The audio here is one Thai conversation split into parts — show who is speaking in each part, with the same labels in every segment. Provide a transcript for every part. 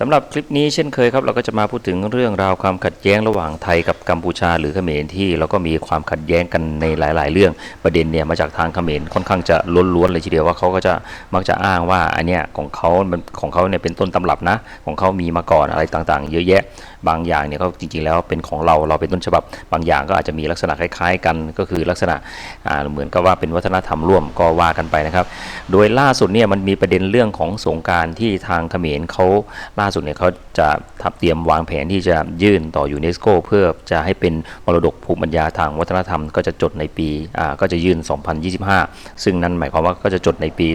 Speaker 1: สำหรับคลิปนี้เช่นเคยครับเราก็จะมาพูดถึงเรื่องราวความขัดแย้งระหว่างไทยกับกัมพูชา หรือเขมรที่เราก็มีความขัดแย้งกันในหลาย ๆ เรื่องประเด็นเนี่ยมาจากทางเขมรค่อนข้างจะล้วนๆเลยทีเดียวว่าเขาก็จะมักจะอ้างว่าอันเนี้ยของเขาของเขาเนี่ยเป็นต้นตำรับนะ ของเขามีมาก่อนอะไรต่างๆ เยอะแยะ บางอย่างเนี่ยก็จริง ๆ แล้วเป็นของเราเราเป็นต้นฉบับ บางอย่างก็อาจจะมีลักษณะคล้าย ๆ กันก็คือลักษณะเหมือนกับว่าเป็นวัฒนธรรมร่วมก็ว่ากันไปนะครับ โดยล่าสุดเนี่ยมันมีประเด็นเรื่องของสงการที่ทางเขมรเขาล่าสุดเนี่ยเขาจะทำเตรียมวางแผนที่จะยื่นต่อยูเนสโกเพื่อจะให้เป็นมรดกภูมิปัญญาทางวัฒนธรรมก็จะจดในปีอ่าก็จะยื่น 2025 ซึ่งนั่นหมายความว่าก็จะจดในปี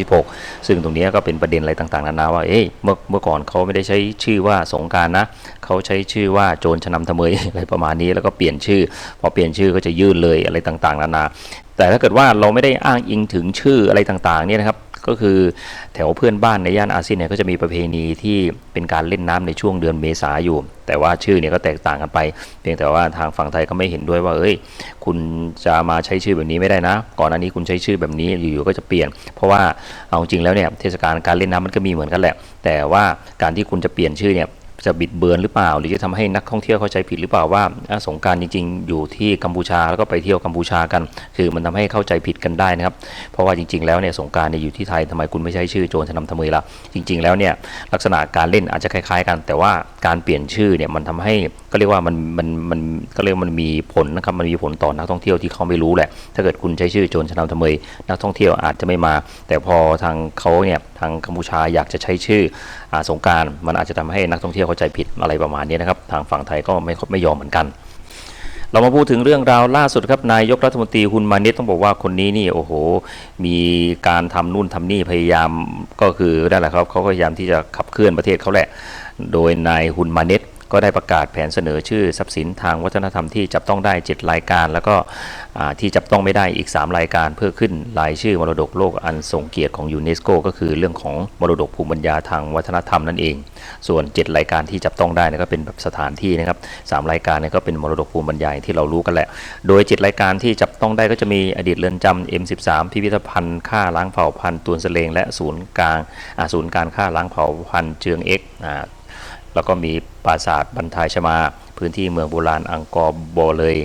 Speaker 1: 2026 ซึ่งตรงนี้ก็เป็นประเด็นอะไรต่างๆนานาว่าเอ้ยเมื่อเมื่อก่อนเขาไม่ได้ใช้ชื่อว่าสงการนะเขาใช้ชื่อว่าโจรชนำทะเมยอะไรประมาณนี้แล้วก็เปลี่ยนชื่อ พอเปลี่ยนชื่อก็จะยื่นเลยอะไรต่างๆนานาแต่ถ้าเกิดว่าเราไม่ได้อ้างอิงถึงชื่ออะไรต่างๆเนี่ยนะครับ ก็คือแถวเพื่อนบ้านในย่านอาเซียนเนี่ยก็จะมีประเพณีที่เป็นการเล่นน้ำในช่วงเดือนเมษาอยู่ แต่ว่าชื่อเนี่ยก็แตกต่างกันไป เพียงแต่ว่าทางฝั่งไทยก็ไม่เห็นด้วยว่าเอ้ย คุณจะมาใช้ชื่อแบบนี้ไม่ได้นะ ก่อนหน้านี้คุณใช้ชื่อแบบนี้อยู่ๆก็จะเปลี่ยน เพราะว่าเอาจริงแล้วเนี่ยเทศกาลการเล่นน้ำมันก็มีเหมือนกันแหละ แต่ว่าการที่คุณจะเปลี่ยนชื่อเนี่ย จะบิดเบือนหรือเปล่า หรือจะทำให้นักท่องเที่ยวเข้าใจผิดหรือเปล่าว่าสงการจริง ๆ อยู่ที่กัมพูชาแล้วก็ไปเที่ยวกัมพูชากัน คือมันทำให้เข้าใจผิดกันได้นะครับ เพราะว่าจริง ๆ แล้วเนี่ยสงการเนี่ยอยู่ที่ไทยทำไมคุณไม่ใช้ชื่อโจรชนำทะเมยล่ะจริง ๆ แล้วเนี่ยลักษณะการเล่นอาจจะคล้าย ๆ กัน แต่ว่าการเปลี่ยนชื่อเนี่ยมันทำให้ก็เรียกว่ามันมันมันก็เรียกว่ามันมีผลนะครับมันมีผลต่อนักท่องเที่ยวที่เขาไม่รู้แหละ ถ้าเกิดคุณใช้ชื่อโจรชนำทะเมยนักท่องเที่ยวอาจจะไม่มา แต่พอทางเขาเนี่ย ทางกัมพูชาอยากจะใช้ชื่ออสงการมันอาจจะทำให้นักท่องเที่ยวเข้าใจผิดอะไรประมาณนี้นะครับ ทางฝั่งไทยก็ไม่ไม่ยอมเหมือนกัน เรามาพูดถึงเรื่องราวล่าสุดครับนายกรัฐมนตรีฮุนมานิตต้องบอกว่าคนนี้นี่โอ้โห มีการทำนู่นทำนี่พยายามก็คือได้แหละครับเขาก็พยายามที่จะขับเคลื่อนประเทศเขาแหละ โดยนายฮุนมานิต ก็ได้ประกาศแผนเสนอชื่อทรัพย์สินทางวัฒนธรรมที่จับต้องได้ 7 รายการ แล้วก็ที่จับต้องไม่ได้อีก 3 รายการ เพื่อขึ้นรายชื่อมรดกโลกอันทรงเกียรติของยูเนสโกก็คือเรื่องของมรดกภูมิปัญญาทางวัฒนธรรมนั่นเอง ส่วน 7 รายการที่จับต้องได้นยก็เป็นแบบสถานที่นะครับสามรายการนี่ก็เป็นมรดกภูมิปัญญาที่เรารู้กันแหละ โดย 7 รายการที่จับต้องได้ก็จะมีอดีตเรือนจำ M13 พิพิธภัณฑ์ฆ่าล้างเผ่าพันธุ์ตัวนเสลงและศูนย์กลางศูนย์การฆ่าล้างเผ่าพันธุ์เจืองเอ็ก แล้วก็มีปราสาทบรรทายชมา พื้นที่เมืองโบราณอังกอร์โบเลย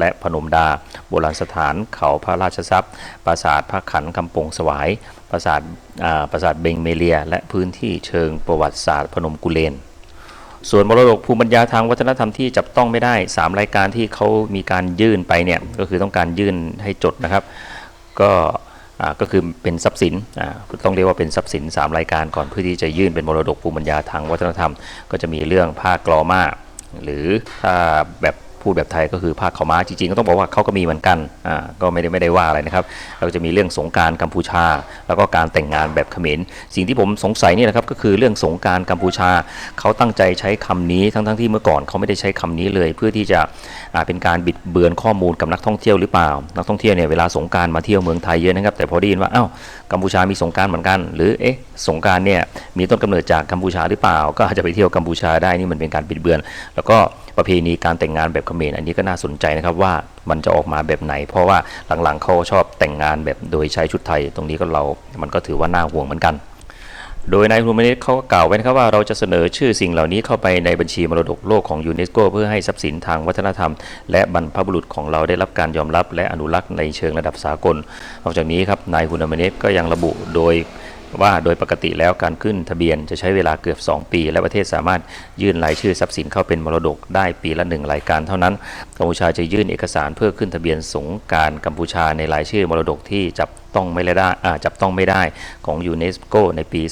Speaker 1: และพนมดา โบราณสถานเขาพระราชทรัพย์ ปราสาทพระขันคำปงสวาย ปราสาทปราสาทเบงเมเลีย และพื้นที่เชิงประวัติศาสตร์พนมกุเลนส่วนมรดกภูมิปัญญาทางวัฒนธรรมที่จับต้องไม่ได้ 3 รายการที่เขามีการยื่นไปเนี่ยก็คือต้องการยื่นให้จดนะครับ ก็ ก็คือเป็นทรัพย์สินต้องเรียกว่าเป็นทรัพย์สิน 3 รายการก่อนเพื่อที่จะยื่นเป็นมรดกภูมิปัญญาทางวัฒนธรรม ก็จะมีเรื่องผ้ากลอมาหรือถ้าแบบ พูดแบบไทยก็คือผ้าขาวม้าจริงๆก็ต้องบอกว่าเขาก็มีเหมือนกันอ่าก็ไม่ได้ไม่ได้ว่าอะไรนะครับเราจะมีเรื่องสงการกัมพูชา แล้วก็การแต่งงานแบบเขมรสิ่งที่ผมสงสัยนี่นะครับก็คือเรื่องสงการกัมพูชาเขาตั้งใจใช้คำนี้ทั้งๆที่เมื่อก่อนเขาไม่ได้ใช้คำนี้เลย เพื่อที่จะอ่าเป็นการบิดเบือนข้อมูลกับนักท่องเที่ยวหรือเปล่า นักท่องเที่ยวเนี่ยเวลาสงการมาเที่ยวเมืองไทยเยอะนะครับแต่พอได้ยินว่าอ้าว กัมพูชามีสงการเหมือนกัน หรือเอ๊ะสงการเนี่ยมีต้นกำเนิดจากกัมพูชาหรือเปล่า ก็อาจจะไปเที่ยวกัมพูชาได้นี่มันเป็นการปิดเบือน แล้วก็ประเพณีการแต่งงานแบบเขมรอันนี้ก็น่าสนใจนะครับว่ามันจะออกมาแบบไหน เพราะว่าหลังๆเขาชอบแต่งงานแบบโดยใช้ชุดไทย ตรงนี้ก็เรา มันก็ถือว่าน่าห่วงเหมือนกัน โดยนายฮูมานิสเขาก็กล่าวไว้นะครับว่าเราจะเสนอชื่อสิ่งเหล่านี้เข้าไปในบัญชีมรดกโลกของยูเนสโกเพื่อให้ทรัพย์สินทางวัฒนธรรม และบรรพบุรุษของเราได้รับการยอมรับและอนุรักษ์ในเชิงระดับสากลนอกจากนี้ครับนายฮูนามานิสก็ยังระบุโดย ว่าโดยปกติแล้วการขึ้นทะเบียนจะใช้เวลาเกือบ 2 ปี และประเทศสามารถยื่นรายชื่อทรัพย์สินเข้าเป็นมรดกได้ปีละหนึ่งรายการเท่านั้นกัมพูชาจะยื่นเอกสารเพื่อขึ้นทะเบียนสงการกัมพูชาในรายชื่อมรดกที่จับต้องไม่ได้จับต้องไม่ได้ของยูเนสโกในปี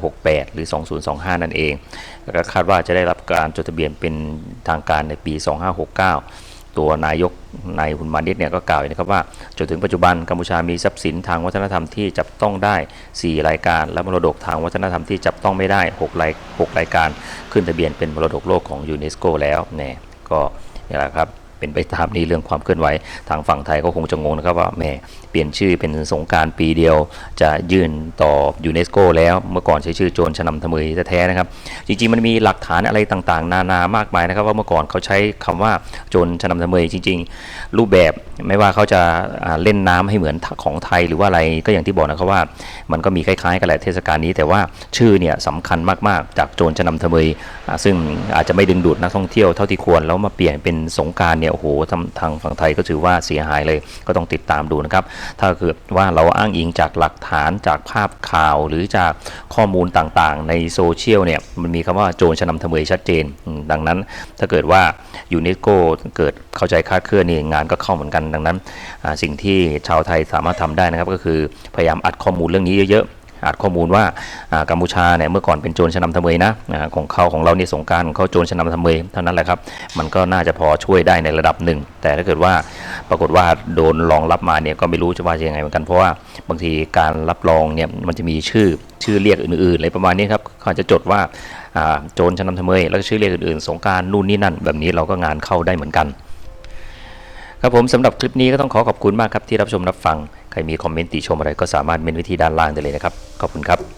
Speaker 1: 2568 หรือ 2025 นั่นเองแล้วก็คาดว่าจะได้รับการจดทะเบียนเป็นทางการในปี 2569 ตัวนายกนายหุนมานิตเนี่ยก็กล่าวอีกนะครับว่าจนถึงปัจจุบันกัมพูชามีทรัพย์สินทางวัฒนธรรมที่จับต้องได้ 4 รายการ และมรดกทางวัฒนธรรมที่จับต้องไม่ได้6ราย6รายการ ขึ้นทะเบียนเป็นมรดกโลกของยูเนสโกแล้วเนี่ยก็นี่แหละครับ เป็นไปตามนี้เรื่องความเคลื่อนไหวทางฝั่งไทยก็คงจะงงนะครับว่าแหมเปลี่ยนชื่อเป็นสงการปีเดียว จะยื่นต่อยูเนสโกแล้วเมื่อก่อนใช้ชื่อโจรชนำทะเมยแท้ๆนะครับ จริงๆมันมีหลักฐานอะไรต่างๆ นานามากมายนะครับ ว่าเมื่อก่อนเขาใช้คำว่าโจรชนำทะเมยจริง ๆ รูปแบบไม่ว่าเขาจะเล่นน้ำให้เหมือนของไทยหรือว่าอะไรก็อย่างที่บอกนะครับว่า มันก็มีคล้ายๆกันแหละเทศกาลนี้ แต่ว่าชื่อเนี่ยสำคัญมากๆ จากโจรชนำทะเมยอ่าซึ่งอาจจะไม่ดึงดูดนักท่องเที่ยวเท่าที่ควรแล้วมาเปลี่ยนเป็นสงการเนี่ยโอ้โหทางทางฝั่งไทยก็ถือว่าเสียหายเลยก็ต้องติดตามดูนะครับ ถ้าเกิดว่าเราอ้างอิงจากหลักฐานจากภาพข่าวหรือจากข้อมูลต่างๆ ในโซเชียลเนี่ยมันมีคำว่าโจรชนำทะเมยชัดเจน ดังนั้นถ้าเกิดว่ายูเนสโกเกิดเข้าใจคาดเคลื่อนนี่งานก็เข้าเหมือนกันดังนั้น สิ่งที่ชาวไทยสามารถทำได้นะครับก็คือพยายามอัดข้อมูลเรื่องนี้เยอะๆ อัดข้อมูลว่ากัมพูชาเนี่ยเมื่อก่อนเป็นโจรชนำทะเมยนะของเขาของเราเนี่ยสงการของเขาโจรชนำทะเมยเท่านั้นแหละครับ มันก็น่าจะพอช่วยได้ในระดับหนึ่ง แต่ถ้าเกิดว่าปรากฏว่าโดนรองรับมาเนี่ยก็ไม่รู้จะว่าจะยังไงเหมือนกันเพราะว่าบางทีการรับรองเนี่ยมันจะมีชื่อชื่อเรียกอื่นๆอะไรประมาณนี้ครับเขาจะจดว่าโจรชนำทะเมยแล้วก็ชื่อเรียกอื่นๆ สงการนู่นนี่นั่น แบบนี้เราก็งานเข้าได้เหมือนกัน ครับผมสำหรับคลิปนี้ก็ต้องขอขอบคุณมากครับที่รับชมรับฟัง ใครมีคอมเมนต์ติชมอะไรก็สามารถเมนไว้ที่ด้านล่างได้เลยนะครับ ขอบคุณครับ